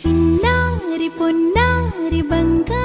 ചിന്നാരി പൊന്നാരി ബംഗാ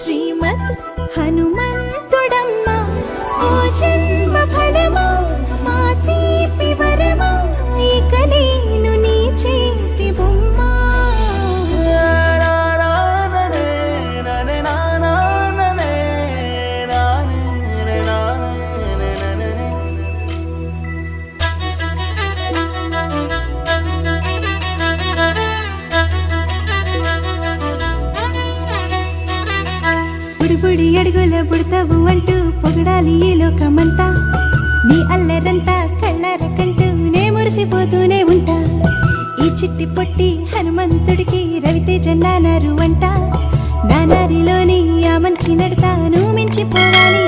శ్రీమత్ శ్రీమత్ బుడిబుడి అడుగుల పుడతావు అంటూ పొగడాలి ఈ లోకమంతా. నీ అల్లరంతా కళ్ళరకంటూ నే మురిసిపోతూనే ఉంటా. ఈ చిట్టి పొట్టి హనుమంతుడికి రవితేజ నానారు అంట. నానారిలోని ఆ మంచి నడతాను మించిపోవాలి